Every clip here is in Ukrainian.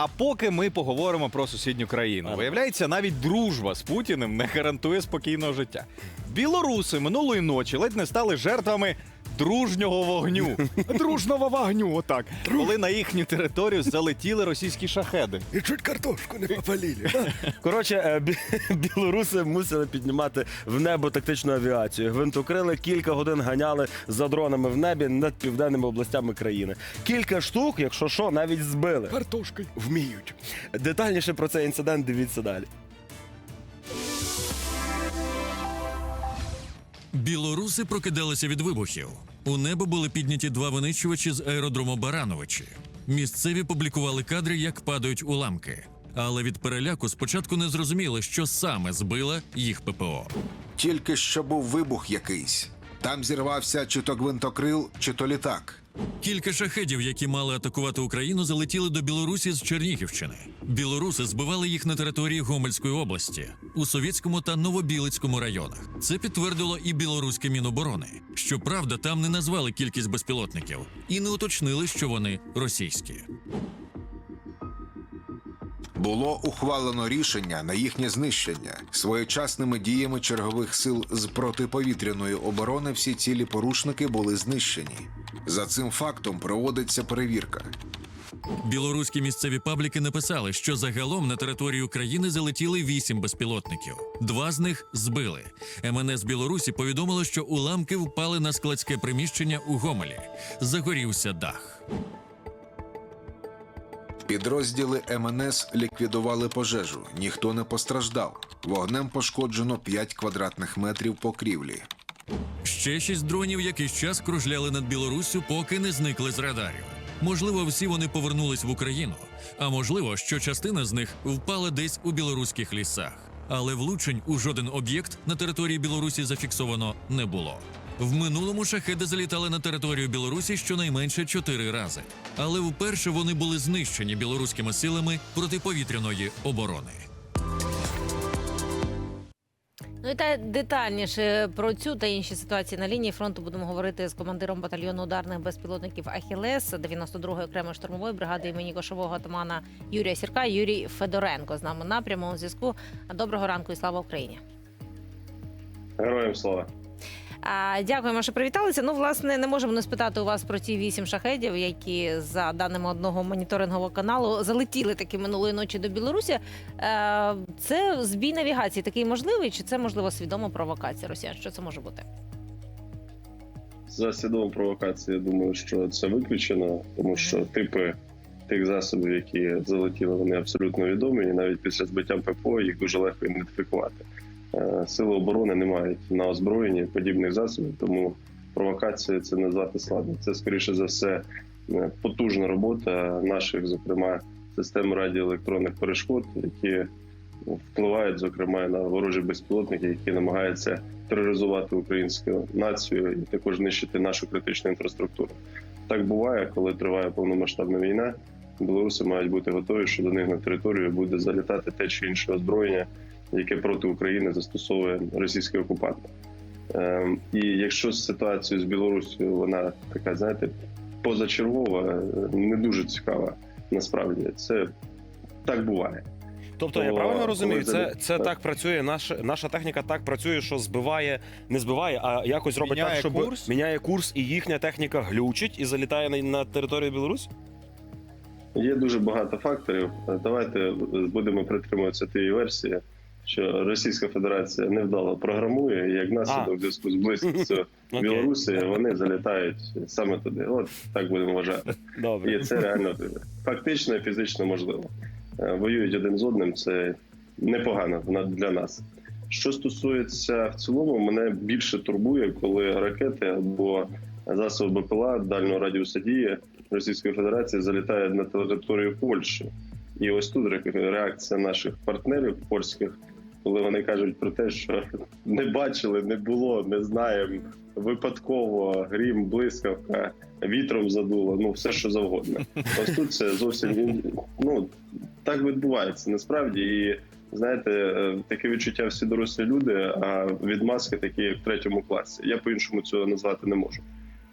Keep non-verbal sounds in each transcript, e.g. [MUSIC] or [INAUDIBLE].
А поки ми поговоримо про сусідню країну, виявляється, навіть дружба з Путіним не гарантує спокійного життя. Білоруси минулої ночі ледь не стали жертвами дружнього вогню. [LAUGHS] Дружного вогню, отак. Коли на їхню територію залетіли російські шахеди. І чуть картошку не попалили. Коротше, е, бі- [LAUGHS] білоруси мусили піднімати в небо тактичну авіацію. Гвинтокрили кілька годин ганяли за дронами в небі над південними областями країни. Кілька штук, якщо що, навіть збили. Картошкою вміють. Детальніше про цей інцидент дивіться далі. Білоруси прокидалися від вибухів. У небо були підняті два винищувачі з аеродрому Барановичі. Місцеві публікували кадри, як падають уламки. Але від переляку спочатку не зрозуміли, що саме збила їх ППО. Тільки що був вибух якийсь. Там зірвався чи то гвинтокрил, чи то літак. Кілька шахедів, які мали атакувати Україну, залетіли до Білорусі з Чернігівщини. Білоруси збивали їх на території Гомельської області у Совєтському та Новобілицькому районах. Це підтвердило і білоруське міноборони. Щоправда, там не назвали кількість безпілотників і не уточнили, що вони російські. Було ухвалено рішення на їхнє знищення. Своєчасними діями чергових сил з протиповітряної оборони всі цілі порушники були знищені. За цим фактом проводиться перевірка. Білоруські місцеві пабліки написали, що загалом на територію країни залетіли вісім безпілотників. Два з них збили. МНС Білорусі повідомило, що уламки впали на складське приміщення у Гомелі. Загорівся дах. Підрозділи МНС ліквідували пожежу. Ніхто не постраждав. Вогнем пошкоджено 5 квадратних метрів покрівлі. Ще шість дронів якийсь час кружляли над Білоруссю, поки не зникли з радарів. Можливо, всі вони повернулись в Україну, а можливо, що частина з них впала десь у білоруських лісах. Але влучень у жоден об'єкт на території Білорусі зафіксовано не було. В минулому шахеди залітали на територію Білорусі щонайменше чотири рази, але вперше вони були знищені білоруськими силами протиповітряної оборони. Ну і та детальніше про цю та інші ситуації на лінії фронту будемо говорити з командиром батальйону ударних безпілотників Ахілес 92-ї окремої штурмової бригади імені кошового атамана Юрія Сірка. Юрій Федоренко з нами на прямому зв'язку. Доброго ранку і слава Україні. Героям слава. Дякуємо, що привіталися. Ну, власне, не можемо не спитати у вас про ті вісім шахедів, які за даними одного моніторингового каналу залетіли таки минулої ночі до Білорусі. Е, це збій навігації такий можливий, чи це можливо свідома провокація росіян? Що це може бути? За свідому провокацію, я думаю, що це виключено, тому що типи тих засобів, які залетіли, вони абсолютно відомі, і навіть після збиття ППО їх дуже легко ідентифікувати. Е, Сили оборони не мають на озброєнні подібних засобів, тому провокація це назвати складно. Це скоріше за все е, потужна робота наших, зокрема, систем радіоелектронних перешкод, які впливають зокрема на ворожі безпілотники, які намагаються тероризувати українську націю і також нищити нашу критичну інфраструктуру. Так буває, коли триває повномасштабна війна. Білоруси мають бути готові, що до них на територію буде залітати те чи інше озброєння, яке проти України застосовує російський окупант. Ем, і якщо ситуація з Білоруссю вона така, знаєте, позачергова, не дуже цікава, насправді це так буває. Тобто, я правильно розумію, це, це так. так працює. Наша, наша техніка так працює, що збиває, не збиває, а якось робить Міняє так, щоб курс? міняє курс, і їхня техніка глючить і залітає на, на територію Білорусі? Є дуже багато факторів. Давайте будемо притримуватися тієї версії, що Російська Федерація невдало програмує, і як наслідок в зв'язку з близькістю [LAUGHS] Білорусі вони залітають саме туди. От так будемо вважати. [LAUGHS] Добре. І це реально фактично і фізично можливо. Е, Воюють один з одним, це непогано для нас. Що стосується в цілому, мене більше турбує, коли ракети або засоби БПЛА дальнього радіуса дії Російської Федерації залітають на територію Польщі. І ось тут ре- реакція наших партнерів польських, коли вони кажуть про те, що не бачили, не було, не знаємо, випадково грім, блискавка, вітром задуло, ну все що завгодно. Ось тут це зовсім ну так відбувається насправді. І знаєте, е, таке відчуття всі дорослі люди, а відмазки такі, як в третьому класі. Я по-іншому цього назвати не можу.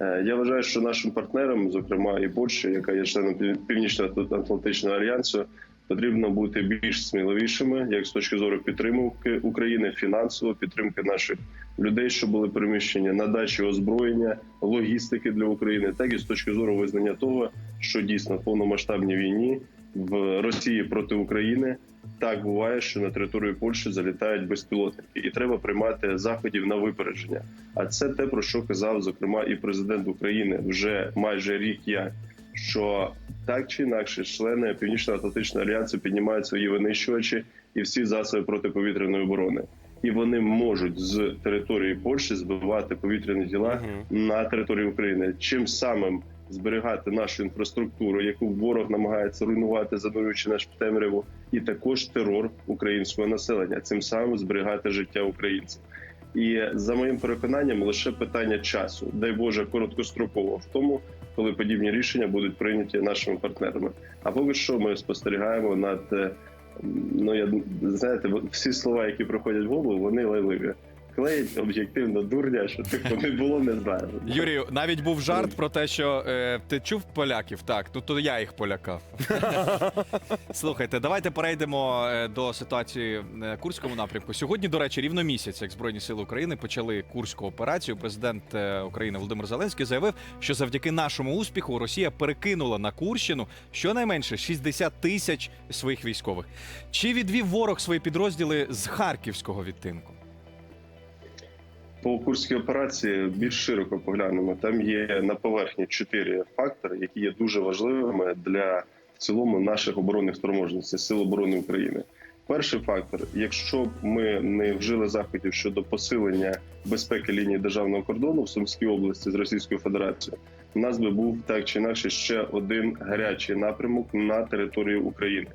Е, Я вважаю, що нашим партнерам, зокрема і Польща, яка є членом Пів- Північно-Атлантичного альянсу, потрібно бути більш сміливішими, як з точки зору підтримки України, фінансово підтримки наших людей, що були переміщені, надачі озброєння, логістики для України, так і з точки зору визнання того, що дійсно в повномасштабній війні в Росії проти України так буває, що на територію Польщі залітають безпілотники, і треба приймати заходів на випередження. А це те про що казав зокрема і президент України вже майже рік як. Що так чи інакше члени Північно-Атлантичного альянсу піднімають свої винищувачі і всі засоби протиповітряної оборони, і вони можуть з території Польщі збивати повітряні тіла на території України, чим самим зберігати нашу інфраструктуру, яку ворог намагається руйнувати, занурюючи наш темряву, і також терор українського населення, цим самим зберігати життя українців. І за моїм переконанням, лише питання часу, дай Боже, короткостроково в тому, коли подібні рішення будуть прийняті нашими партнерами. А поки що ми спостерігаємо над е, ну я знаєте, всі слова, які приходять в голову, вони лайливі. Клеїть об'єктивно дурня, що типу не було, не знаю. Юрію, навіть був жарт про те, що е, ти чув поляків? Так, ну то я їх полякав. [LAUGHS] Слухайте, давайте перейдемо е, до ситуації на Курському напрямку. Сьогодні, до речі, рівно місяць, як Збройні Сили України почали Курську операцію. Президент е, України Володимир Зеленський заявив, що завдяки нашому успіху Росія перекинула на Курщину щонайменше 60 тисяч своїх військових. Чи відвів ворог свої підрозділи з харківського відтинку? По курській операції більш широко поглянемо. Там є на поверхні чотири фактори, які є дуже важливими для в цілому наших оборонних спроможностей Сил оборони України. Перший фактор: якщо б ми не вжили заходів щодо посилення безпеки лінії державного кордону в Сумській області з Російською Федерацією, у нас би був так чи інакше ще один гарячий напрямок на території України.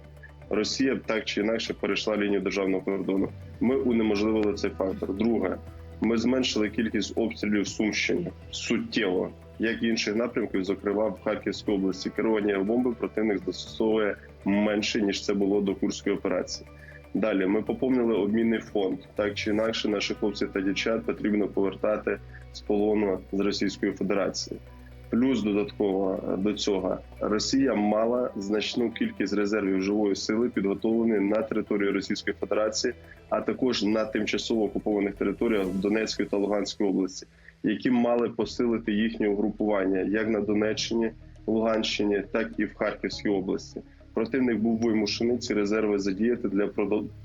Росія так чи інакше перейшла лінію державного кордону. Ми унеможливили цей фактор. Друге, ми зменшили кількість обстрілів Сумщини суттєво, як і інших напрямків, зокрема в Харківській області. Керування бомби противник застосовує менше ніж це було до курської операції. Далі ми поповнили обмінний фонд. Так чи інакше, наших хлопців та дівчат потрібно повертати з полону з Російської Федерації. Плюс додатково е, до цього Росія мала значну кількість резервів живої сили, підготовлені на території Російської Федерації, а також на тимчасово окупованих територіях в Донецькій та Луганській області, які мали посилити їхнє угрупування як на Донеччині, Луганщині, так і в Харківській області. Противник був вимушений ці резерви задіяти для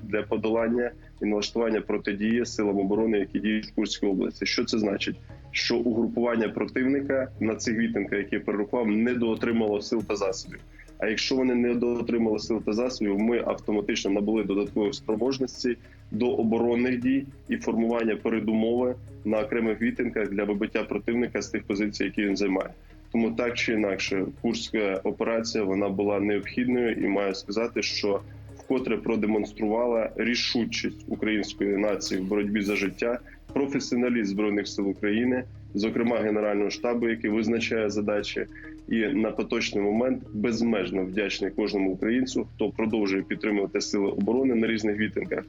для подолання і налаштування протидії силам оборони, які діють в Курській області. Що це значить? Що угрупування противника на цих відтинках, які я перерахував, не доотримало сил та засобів. А якщо вони не доотримали сил та засобів, ми автоматично набули додаткових спроможностей до оборонних дій і формування передумови на окремих відтинках для вибиття противника з тих позицій, які він займає. Тому так чи інакше, курська операція вона була необхідною, і маю сказати, що вкотре продемонструвала рішучість української нації в боротьбі за життя, професіоналізм збройних сил України, зокрема генерального штабу, який визначає задачі, і на поточний момент безмежно вдячний кожному українцю, хто продовжує підтримувати сили оборони на різних відтинках,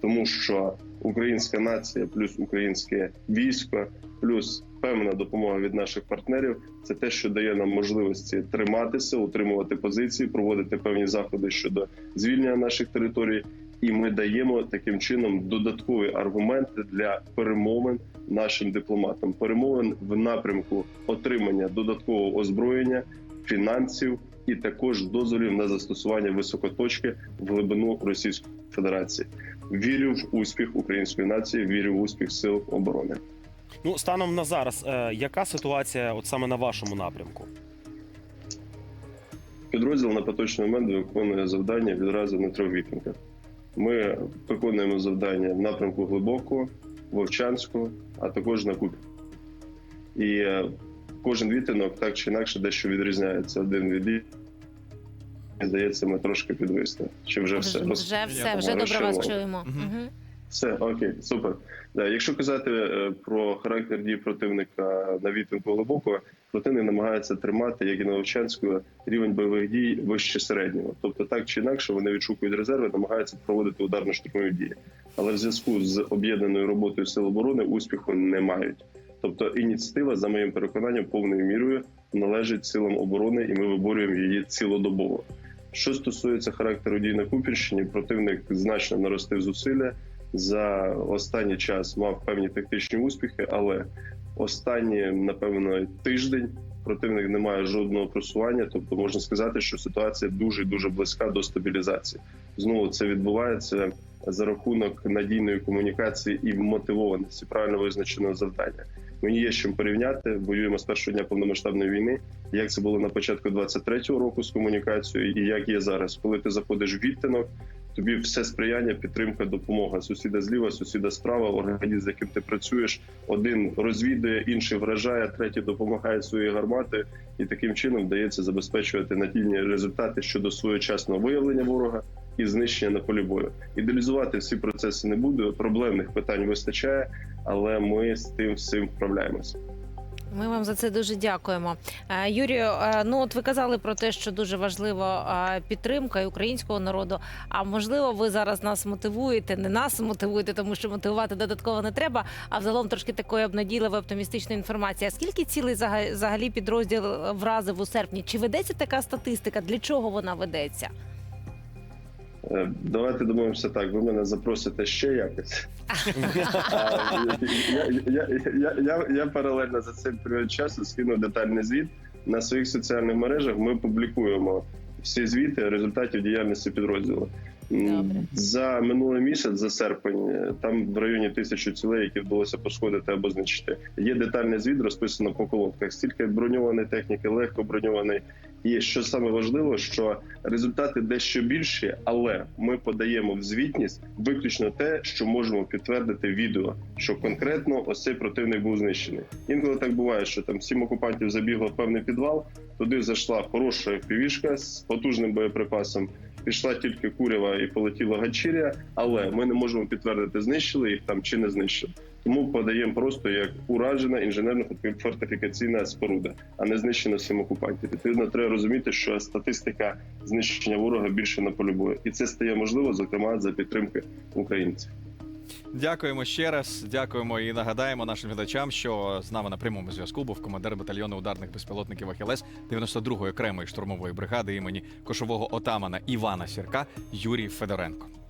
тому що українська нація, плюс українське військо, плюс певна допомога від наших партнерів це те, що дає нам можливості триматися, утримувати позиції, проводити певні заходи щодо звільнення наших територій. І ми даємо таким чином додаткові аргументи для перемовин нашим дипломатам. Перемовин в напрямку отримання додаткового озброєння, фінансів і також дозволів на застосування високоточки в глибину Російської Федерації. Вірю в успіх української нації, вірю в успіх сил оборони. Ну, станом на зараз, е, яка ситуація от саме на вашому напрямку? Підрозділ на поточний момент виконує завдання відразу на трьох відтинках. Ми виконуємо завдання в напрямку Глибокого, Вовчанського, а також на Купі. І е, кожен відтинок так чи інакше дещо відрізняється один від. Здається, ми трошки підвисли. Чи вже все? Вже, все, вже добре вас чуємо. Мгм. Все, окей, супер. Да, якщо казати е, про характер дій противника на відтинку глибокого, противник намагається тримати, як і на Вовчанську, рівень бойових дій вище середнього. Тобто, так чи інакше, вони відшукують резерви, намагаються проводити ударно-штурмові дії. Але в зв'язку з об'єднаною роботою сил оборони успіху не мають. Тобто ініціатива, за моїм переконанням, повною мірою належить силам оборони, і ми виборюємо її цілодобово. Що стосується характеру дій на Купінщині, противник значно наростив зусилля за останній час мав певні тактичні успіхи, але останні, напевно, тиждень противник не має жодного просування. Тобто можна сказати, що ситуація дуже дуже близька до стабілізації. Знову це відбувається за рахунок надійної комунікації і мотивованості правильно визначеного завдання. Мені є чим порівняти. Воюємо з першого дня повномасштабної війни. Як це було на початку 23-го року з комунікацією, і як є зараз, коли ти заходиш в відтинок, тобі все сприяння, підтримка, допомога. Сусіда зліва, сусіда справа, організм, з яким ти працюєш. Один розвідує, інший вражає, третій допомагає свої гармати, і таким чином вдається забезпечувати надійні результати щодо своєчасного виявлення ворога і знищення на полі бою. Ідеалізувати всі процеси не буду. Проблемних питань вистачає, але ми з тим всім вправляємося. Ми вам за це дуже дякуємо. Е, Юрію, е, ну от ви казали про те, що дуже важлива е, підтримка і українського народу. А можливо, ви зараз нас мотивуєте, не нас мотивуєте, тому що мотивувати додатково не треба. А взагалом трошки такої обнадійливої оптимістичної інформації. А скільки цілий взага- взагалі підрозділ вразив у серпні? Чи ведеться така статистика? Для чого вона ведеться? Е, Давайте домовимося так. Ви мене запросите ще якось. [LAUGHS] А, я, я, я, я, я паралельно за цей період часу скину детальний звіт на своїх соціальних мережах. Ми публікуємо всі звіти результатів діяльності підрозділу. Добре. За минулий місяць, за серпень, е, там в районі тисячі цілей, які вдалося пошкодити або знищити. Є детальний звіт, розписано по колонках. Стільки броньованої техніки, легко броньованої. І що саме важливо, що результати дещо більші, але ми подаємо в звітність виключно те, що можемо підтвердити відео, що конкретно ось цей противник був знищений. Інколи так буває, що там сім окупантів забігло в певний підвал, туди зайшла хороша півішка з потужним боєприпасом. Пішла тільки курява і полетіла гачіря, але ми не можемо підтвердити, знищили їх там чи не знищили. Тому подаємо просто як уражена інженерно-фортифікаційна споруда, а не знищена всім окупантів. Відповідно, треба розуміти, що статистика знищення ворога більше на полі бою. і це стає можливо, зокрема за підтримки українців. Дякуємо ще раз. Дякуємо і нагадаємо нашим глядачам, що з нами на прямому зв'язку був командир батальйону ударних безпілотників Ахілес 92-ї окремої штурмової бригади імені кошового отамана Івана Сірка Юрій Федоренко.